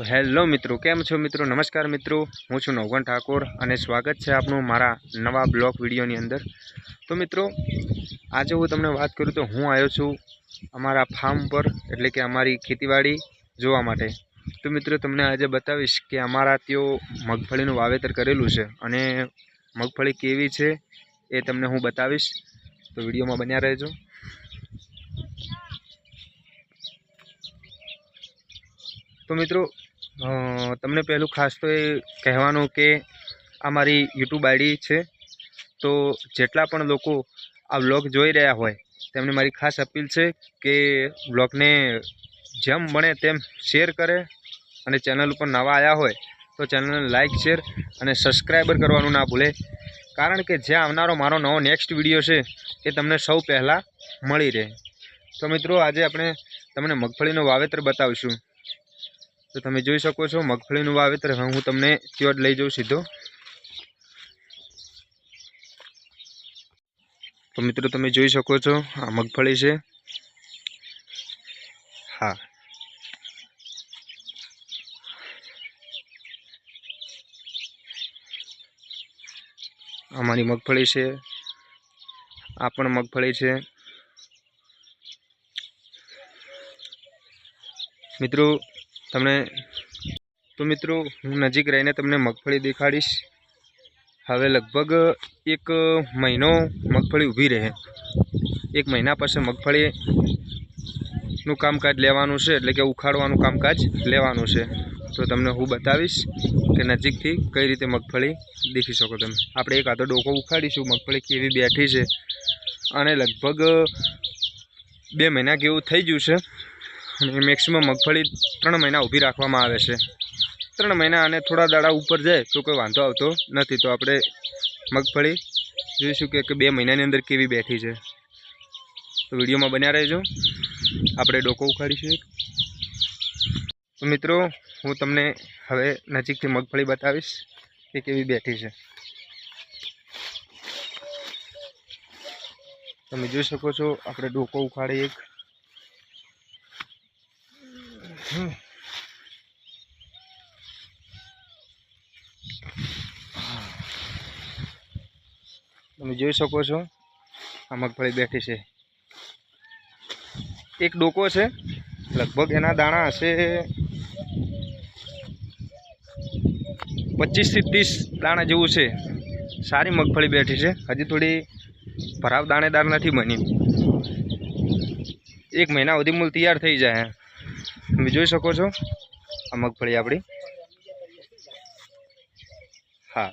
તો હેલો મિત્રો, કેમ છો મિત્રો? નમસ્કાર મિત્રો, હું છું નવગણ ઠાકોર અને સ્વાગત છે આપનું મારા નવા બ્લોગ વિડીયોની અંદર. તો મિત્રો, આજે હું તમને વાત કરું તો હું આવ્યો છું અમારા ફાર્મ પર, એટલે કે અમારી ખેતીવાડી જોવા માટે. તો મિત્રો, તમને આજે બતાવીશ કે અમારા ત્યાં મગફળીનું વાવેતર કરેલું છે અને મગફળી કેવી છે એ તમને હું બતાવીશ. તો વિડીયોમાં બન્યા રહેજો. તો મિત્રો તમને પહેલું ખાસ તો એ કહેવાનું કે આ મારી યુટ્યુબ આઈડી છે. તો જેટલા પણ લોકો આ વ્લોગ જોઈ રહ્યા હોય, તેમને મારી ખાસ અપીલ છે કે વ્લોગને જેમ બને તેમ શેર કરે અને ચેનલ ઉપર નવા આવ્યા હોય, તો ચેનલને લાઇક શેર અને સબસ્ક્રાઈબર કરવાનું ના ભૂલે. કારણ કે જે આવનારો મારો નવો નેક્સ્ટ વીડિયો છે, એ તમને સૌ પહેલાં મળી રહે. તો મિત્રો, આજે આપણે તમને મગફળીનું વાવેતર બતાવીશું. તો તમે જોઈ શકો છો, મગફળીનું વાવેતર. હવે હું તમને ત્યાં જ લઈ જાઉં સીધો. તો મિત્રો, તમે જોઈ શકો છો, આ મગફળી છે. હા. અમારી મગફળી છે. આ પણ મગફળી છે. મિત્રો તમને તો મિત્રો, હું નજીક રહીને તમને મગફળી દેખાડીશ. હવે લગભગ એક મહિનો મગફળી ઊભી રહે. એક મહિના પછી મગફળીનું કામકાજ લેવાનું છે, એટલે કે ઉખાડવાનું કામકાજ લેવાનું છે. તો તમને હું બતાવીશ કે નજીકથી કઈ રીતે મગફળી દેખી શકો તમે. આપણે એક આધો ડોકો ઉખાડીશું, મગફળી કેવી બેઠી છે. અને લગભગ બે મહિના જેવું થઈ ગયું છે. અને મેક્સિમમ મગફળી ત્રણ મહિના ઊભી રાખવામાં આવે છે. ત્રણ મહિના અને થોડા દાડા ઉપર જાય તો કોઈ વાંધો આવતો નથી. તો આપણે મગફળી જોઈશું કે બે મહિનાની અંદર કેવી બેઠી છે. તો વિડીયોમાં બન્યા રહેજો. આપણે ડોકો ઉખાડીશું એક. તો મિત્રો, હું તમને હવે નજીકથી મગફળી બતાવીશ કે કેવી બેઠી છે. તમે જોઈ શકો છો, આપણે ડોકો ઉખાડી એક. તમે જોઈ શકો છો, આ મગફળી બેઠી છે. એક ડોકો છે, લગભગ એના દાણા હશે પચીસથી ત્રીસ દાણા જેવું છે. સારી મગફળી બેઠી છે, હજી થોડી ભરાવ દાણેદાર નથી બની. એક મહિના સુધી મૂળ તૈયાર થઈ જાય. તમે જોઈ શકો છો. આ મગફળી આપણી. હા.